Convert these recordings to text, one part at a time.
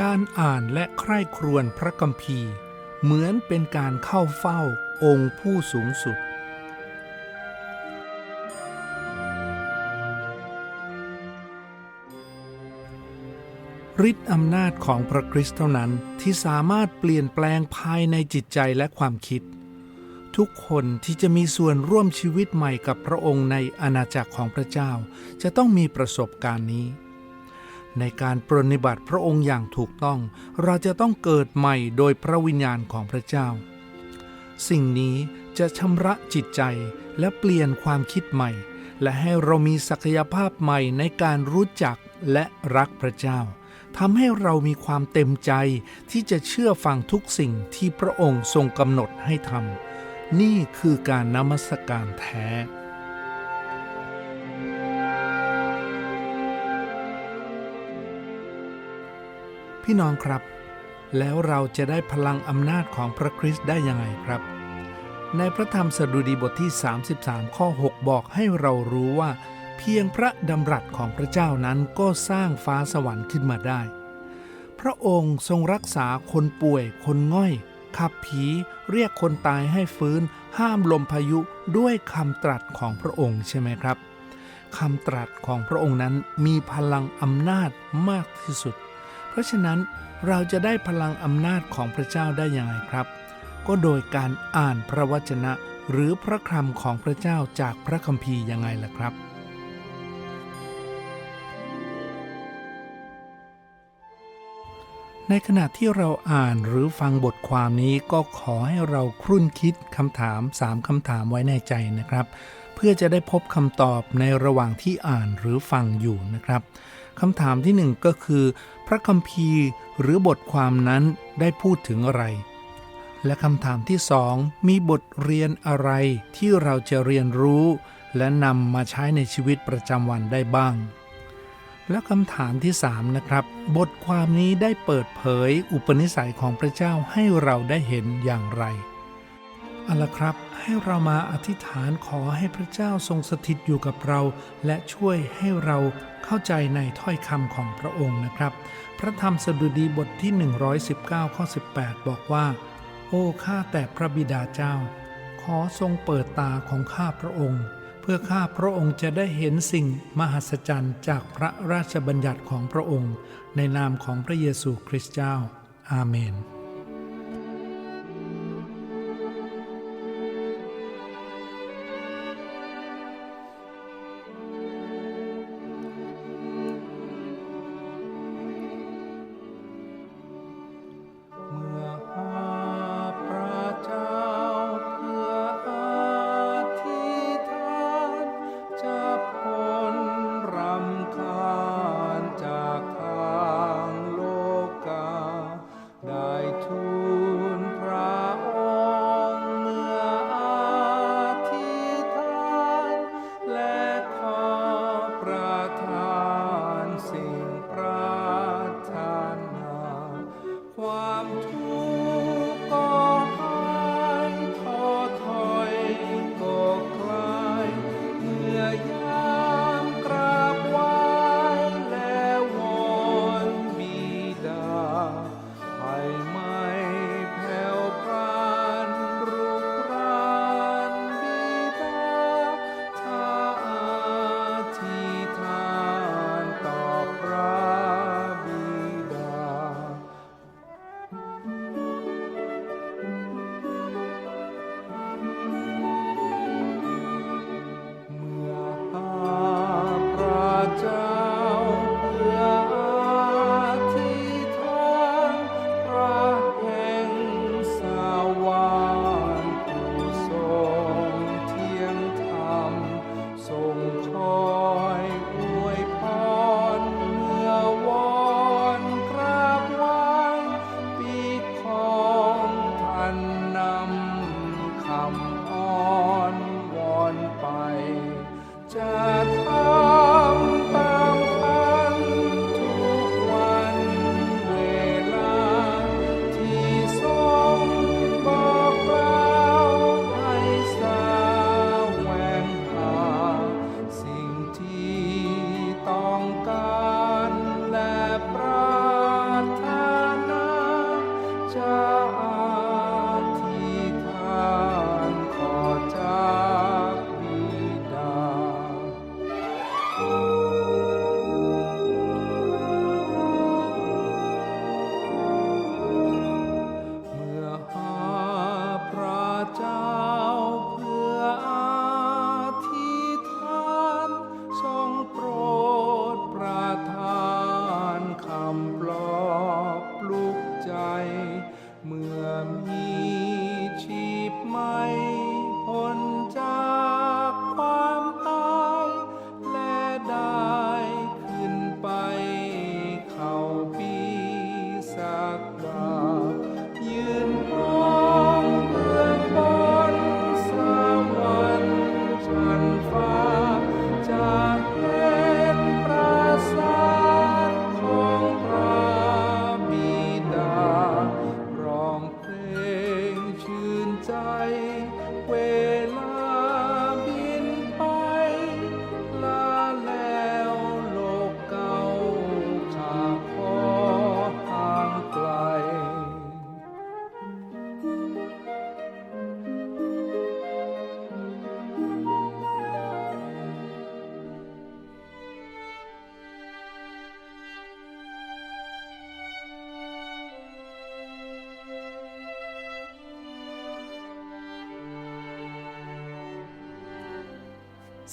การอ่านและใคร่ครวญพระคัมภีร์ เหมือนเป็นการเข้าเฝ้าองค์ผู้สูงสุด ฤทธิ์อำนาจของพระคริสต์เท่านั้นที่สามารถเปลี่ยนแปลงภายในจิตใจและความคิด ทุกคนที่จะมีส่วนร่วมชีวิตใหม่กับพระองค์ในอาณาจักรของพระเจ้า จะต้องมีประสบการณ์นี้ ในการปรนนิบัติพระองค์อย่างถูกต้อง เราจะต้องเกิดใหม่โดยพระวิญญาณของพระเจ้า สิ่งนี้จะชำระจิตใจและเปลี่ยนความคิดใหม่ และให้เรามีศักยภาพใหม่ในการรู้จักและรักพระเจ้าทำให้เรามีความเต็มใจที่จะเชื่อฟังทุกสิ่งที่พระองค์ทรงกำหนดให้ทำนี่คือการนมัสการแท้ พี่น้องครับ แล้วเราจะได้พลังอำนาจของพระคริสต์ได้ยังไงครับ ในพระธรรมสดุดีบทที่ 33 ข้อ 6 บอกให้เรารู้ว่า เพียงพระดำรัสของพระเจ้านั้นก็สร้างฟ้าสวรรค์ขึ้นมาได้ พระองค์ทรงรักษาคนป่วย คนง่อย ขับผีเรียกคนตายให้ฟื้น ห้ามลมพายุด้วยคำตรัสของพระองค์ใช่ไหมครับคำตรัสของพระองค์นั้นมีพลังอำนาจมากที่สุด ราะฉะนั้นเราจะได้พลังอำนาจของพระเจ้าได้อย่างไรครับ ก็โดยการอ่านพระวจนะหรือพระคำของพระเจ้าจากพระคัมภีร์ยังไงล่ะครับ ในขณะที่เราอ่านหรือฟังบทความนี้ก็ขอให้เราครุ่นคิดคำถาม3คำถามไว้ในใจนะครับ เพื่อจะได้พบคำตอบในระหว่างที่อ่านหรือฟังอยู่นะครับ คำถามที่หนึ่งก็คือ พระคัมภีร์หรือบทความนั้นได้พูดถึงอะไร และคำถามที่สองมีบทเรียนอะไรที่เราจะเรียนรู้ และนำมาใช้ในชีวิตประจำวันได้บ้าง และคำถามที่3นะครับ บทความนี้ได้เปิดเผยอุปนิสัยของพระเจ้าให้เราได้เห็นอย่างไร เอาละครับ ให้เรามาอธิษฐานขอให้พระเจ้าทรงสถิตอยู่กับเรา และช่วยให้เราเข้าใจในถ้อยคำของพระองค์นะครับ พระธรรมสดุดีบทที่ 119ข้อ18 บอกว่า โอ้ข้าแต่พระบิดาเจ้า ขอทรงเปิดตาของข้าพระองค์ เพื่อข้าพระองค์จะได้เห็นสิ่งมหัศจรรย์จากพระราชบัญญัติของพระองค์ ในนามของพระเยซูคริสต์เจ้า อาเมน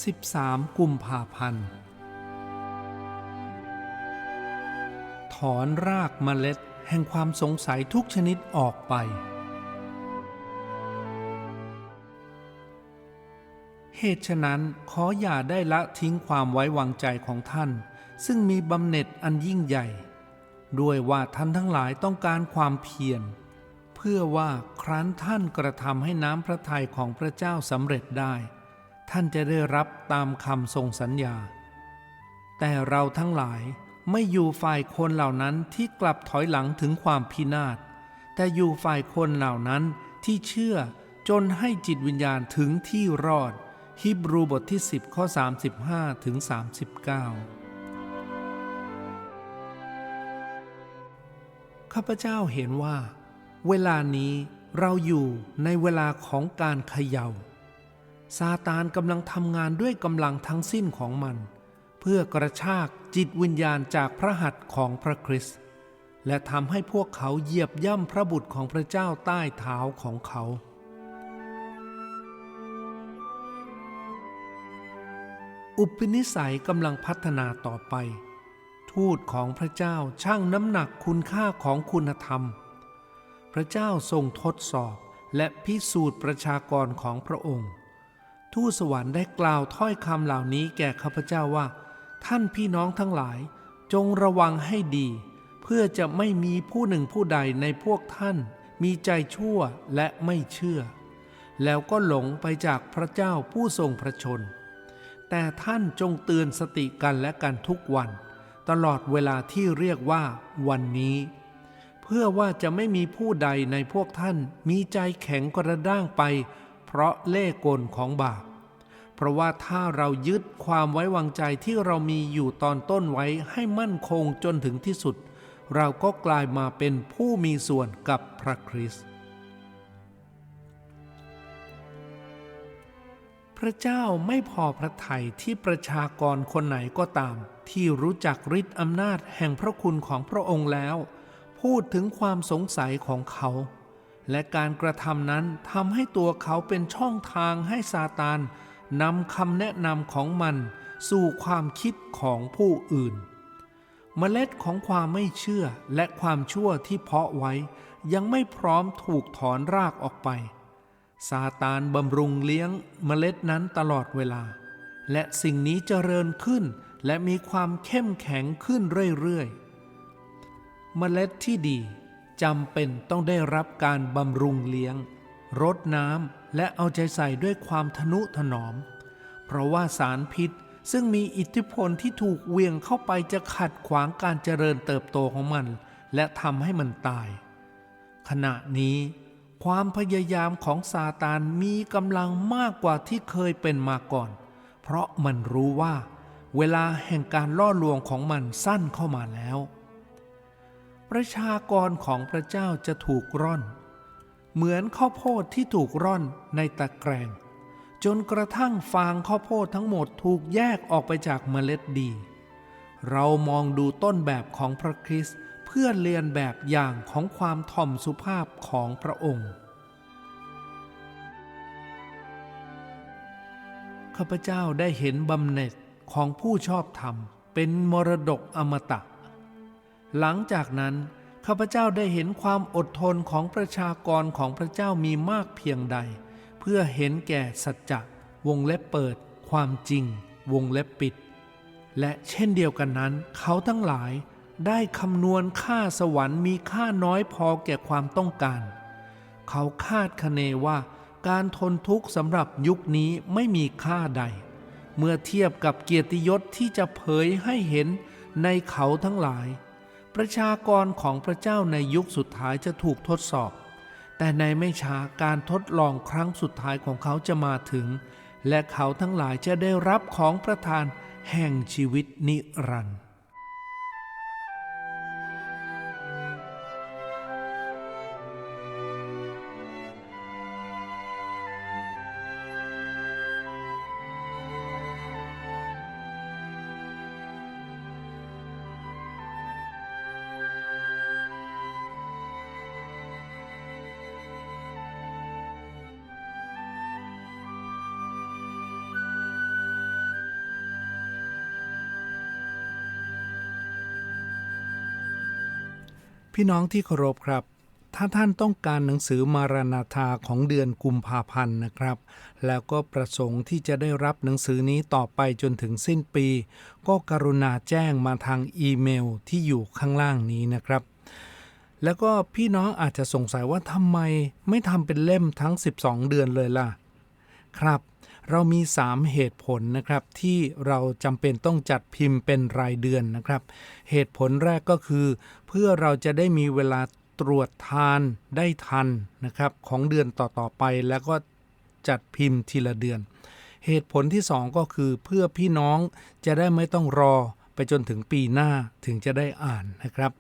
13 กุมภาพันธ์ ถอนรากเมล็ดแห่งความสงสัยทุกชนิดออกไป เหตุฉะนั้นขออย่าได้ละทิ้งความไว้วางใจของท่าน ซึ่งมีบำเหน็จอันยิ่งใหญ่ ด้วยว่าท่านทั้งหลายต้องการความเพียรเพื่อว่าครั้นท่านกระทำให้น้ำพระทัยของพระเจ้าสำเร็จได้ ท่านจะได้รับตามคำทรงสัญญา แต่เราทั้งหลายไม่อยู่ฝ่ายคนเหล่านั้นที่กลับถอยหลังถึงความพินาศ แต่อยู่ฝ่ายคนเหล่านั้นที่เชื่อจนให้จิตวิญญาณถึงที่รอด ฮิบรูบทที่ 10 ข้อ 35ถึง39 ข้าพเจ้าเห็นว่า เวลานี้เราอยู่ในเวลาของการเขยา่า ซาตานกำลังทำงานด้วยกำลังทั้งสิ้นของมัน เพื่อกระชากจิตวิญญาณจากพระหัตถ์ของพระคริสต์และทำให้พวกเขาเหยียบย่ำพระบุตรของพระเจ้าใต้เท้าของเขา อุปนิสัยกำลังพัฒนาต่อไป ทูตของพระเจ้าช่างน้ำหนักคุณค่าของคุณธรรม พระเจ้าทรงทดสอบและพิสูจน์ประชากรของพระองค์ ทูตสวรรค์ได้กล่าวถ้อยคำเหล่านี้แก่ข้าพเจ้าว่า ท่านพี่น้องทั้งหลาย จงระวังให้ดี เพื่อจะไม่มีผู้หนึ่งผู้ใดในพวกท่าน มีใจชั่วและไม่เชื่อ แล้วก็หลงไปจากพระเจ้าผู้ทรงพระชน แต่ท่านจงเตือนสติกันและกันทุกวัน ตลอดเวลาที่เรียกว่า วันนี้ เพื่อว่าจะไม่มีผู้ใดในพวกท่านมีใจแข็งกระด้างไป เพราะเล่ห์กลของบาป เพราะว่าถ้าเรายึดความไว้วางใจที่เรามีอยู่ตอนต้นไว้ให้มั่นคงจนถึงที่สุด เราก็กลายมาเป็นผู้มีส่วนกับพระคริสต์พระเจ้าไม่พอพระทัยที่ประชากรคนไหนก็ตาม ที่รู้จักฤทธิ์อำนาจแห่งพระคุณของพระองค์แล้ว พูดถึงความสงสัยของเขา และการกระทำนั้นทำให้ตัวเขาเป็นช่องทางให้ซาตาน นำคำแนะนำของมันสู่ความคิดของผู้อื่น เมล็ดของความไม่เชื่อและความชั่วที่เพาะไว้ ยังไม่พร้อมถูกถอนรากออกไป ซาตานบำรุงเลี้ยงเมล็ดนั้นตลอดเวลา และสิ่งนี้เจริญขึ้นและมีความเข้มแข็งขึ้นเรื่อยๆ เมล็ดที่ดีจำเป็นต้องได้รับการบำรุงเลี้ยง รดน้ำ และเอาใจใส่ด้วยความทนุถนอม เพราะว่าสารพิษซึ่งมีอิทธิพลที่ถูกเวียงเข้าไปจะขัดขวางการเจริญเติบโตของมัน และทำให้มันตาย ขณะนี้ความพยายามของซาตานมีกำลังมากกว่าที่เคยเป็นมาก่อน เพราะมันรู้ว่า เวลาแห่งการล่อลวงของมันสั้นเข้ามาแล้ว ประชากรของพระเจ้าจะถูกร่อน เหมือนข้าวโพดที่ถูกร่อนในตะแกรง จนกระทั่งฟางข้าวโพดทั้งหมดถูกแยกออกไปจากเมล็ดดี เรามองดูต้นแบบของพระคริสต์เพื่อเรียนแบบอย่างของความถ่อมสุภาพของพระองค์ข้าพเจ้าได้เห็นบำเหน็จของผู้ชอบธรรมเป็นมรดกอมตะ หลังจากนั้น ข้าพเจ้าได้เห็นความอดทนของประชากรของพระเจ้ามีมากเพียงใด เพื่อเห็นแก่สัจจะวงเล็บเปิด ความจริง วงเล็บปิด และเช่นเดียวกันนั้น เขาทั้งหลายได้คำนวณค่าสวรรค์มีค่าน้อยพอแก่ความต้องการ เขาคาดคะเนว่าการทนทุกข์สำหรับยุคนี้ไม่มีค่าใด เมื่อเทียบกับเกียรติยศที่จะเผยให้เห็นในเขาทั้งหลาย ประชากรของพระเจ้าในยุคสุดท้ายจะถูกทดสอบ แต่ในไม่ช้าการทดลองครั้งสุดท้ายของเขาจะมาถึง และเขาทั้งหลายจะได้รับของประทานแห่งชีวิตนิรันดร์ พี่น้องที่เคารพครับ ถ้าท่านต้องการหนังสือมารานาธาของเดือนกุมภาพันธ์นะครับ แล้วก็ประสงค์ที่จะได้รับหนังสือนี้ต่อไปจนถึงสิ้นปี ก็กรุณาแจ้งมาทางอีเมลที่อยู่ข้างล่างนี้นะครับแล้วก็พี่น้องอาจจะสงสัยว่าทำไมไม่ทำเป็นเล่มทั้ง 12 เดือนเลยล่ะ ครับ เรามี 3 เหตุผลนะครับ ที่เราจำเป็นต้องจัดพิมพ์เป็นรายเดือนนะครับ เหตุผลแรกก็คือเพื่อเราจะได้มีเวลาตรวจทานได้ทันนะครับของเดือนต่อๆไปแล้วก็จัดพิมพ์ทีละเดือน เหตุผลที่ 2 ก็คือเพื่อพี่น้องจะได้ไม่ต้องรอไปจนถึงปีหน้าถึงจะได้อ่านนะครับ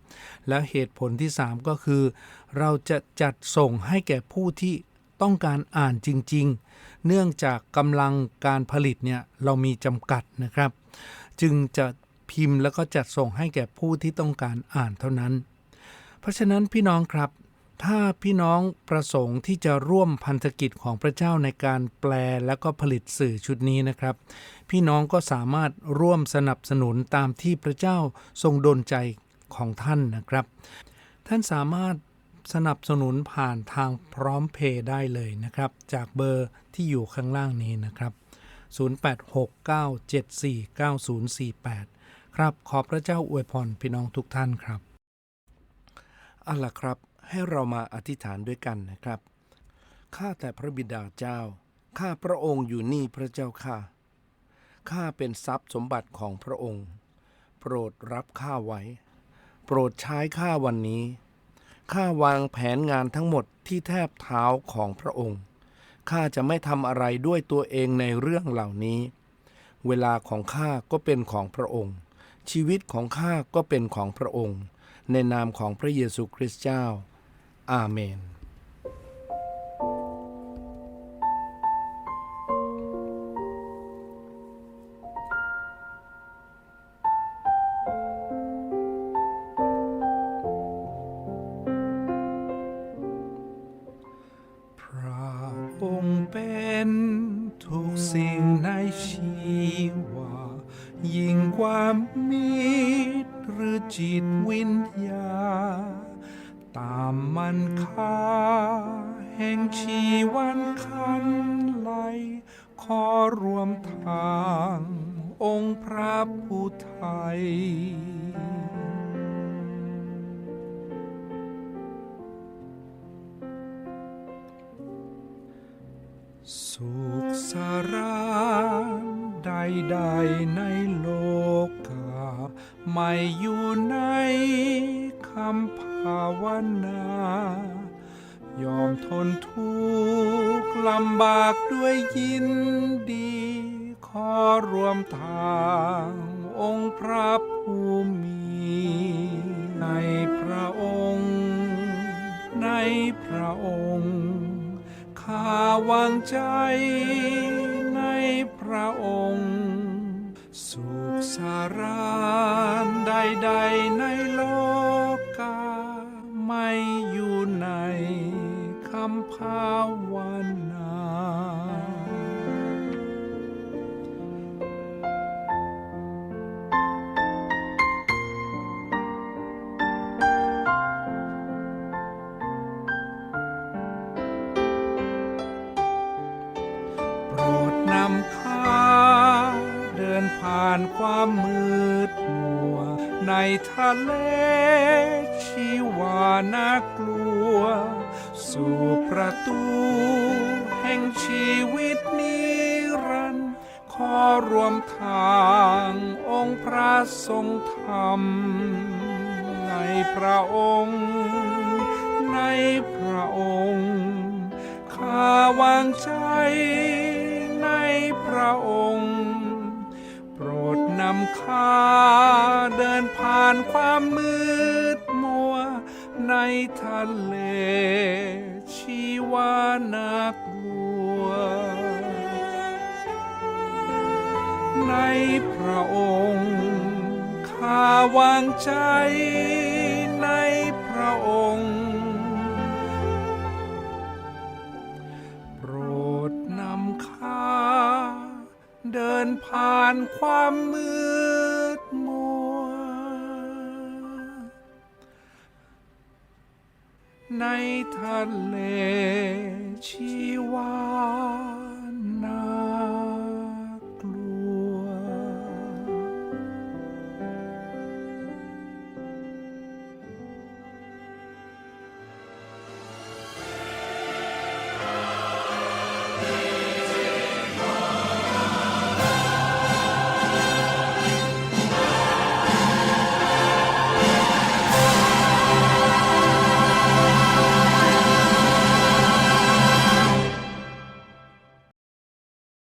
และเหตุผลที่ 3 ก็คือ เราจะจัดส่งให้แก่ผู้ที่ต้องการอ่านจริง ๆ เนื่องจากกำลังการผลิตเนี่ยเรามีจำกัดนะครับ จึงจะ พิมพ์แล้วก็จัดส่งให้แก่ผู้ที่ต้องการอ่านเท่านั้น เพราะฉะนั้นพี่น้องครับ ถ้าพี่น้องประสงค์ที่จะร่วมพันธกิจของพระเจ้าในการแปลและก็ผลิตสื่อชุดนี้นะครับ พี่น้องก็สามารถร่วมสนับสนุนตามที่พระเจ้าทรงดลใจของท่านนะครับ ท่านสามารถสนับสนุนผ่านทางพร้อมเพย์ได้เลยนะครับ จากเบอร์ที่อยู่ข้างล่างนี้นะครับ 0869749048 ครับขอพระเจ้าอวยพรพี่น้องทุกท่านครับเอาล่ะครับให้เรามาอธิษฐานด้วยกันนะครับ ข้าแต่พระบิดาเจ้า ข้าพระองค์อยู่นี่พระเจ้าข้าข้าเป็นทรัพย์สมบัติของพระองค์ โปรดรับข้าไว้ โปรดใช้ข้าวันนี้ ข้าวางแผนงานทั้งหมดที่แทบเท้าของพระองค์ ข้าจะไม่ทำอะไรด้วยตัวเองในเรื่องเหล่านี้ เวลาของข้าก็เป็นของพระองค์ ชีวิตของข้าก็เป็นของพระองค์ ในนามของพระเยซูคริสต์เจ้า อาเมน พระองค์เป็นทุกสิ่งในชีวา ยิ่งกว่ามมิตรหรือจิตวิญญา ตามมันค่าแห่งชีวันคันไหลขอรวมทางองค์พระผู้ไทยสุขสารานใดๆในโล ไม่อยู่ในคำภาวนา ยอมทนทุกข์ลำบากด้วยยินดี ขอรวมทางองค์พระผู้มีในพระองค์ ในพระองค์ ข้าวางใจในพระองค์ สุขสารานใดๆในโลกา ไม่อยู่ในคำภาวนาานความมืดมัว ในทะเลชีวาน่ากลัว สู่ประตูแห่งชีวิตนิรันดร์ขอรวมทางองค์พระทรงธรรม ในพระองค์ ในพระองค์ข้าวางใจในพระองค์ นำข้าเดินผ่านความมืดมัว ในทะเลชีวานักลัว ในพระองค์ข้าวางใจ เดินผ่านความมืดมัว ในทะเล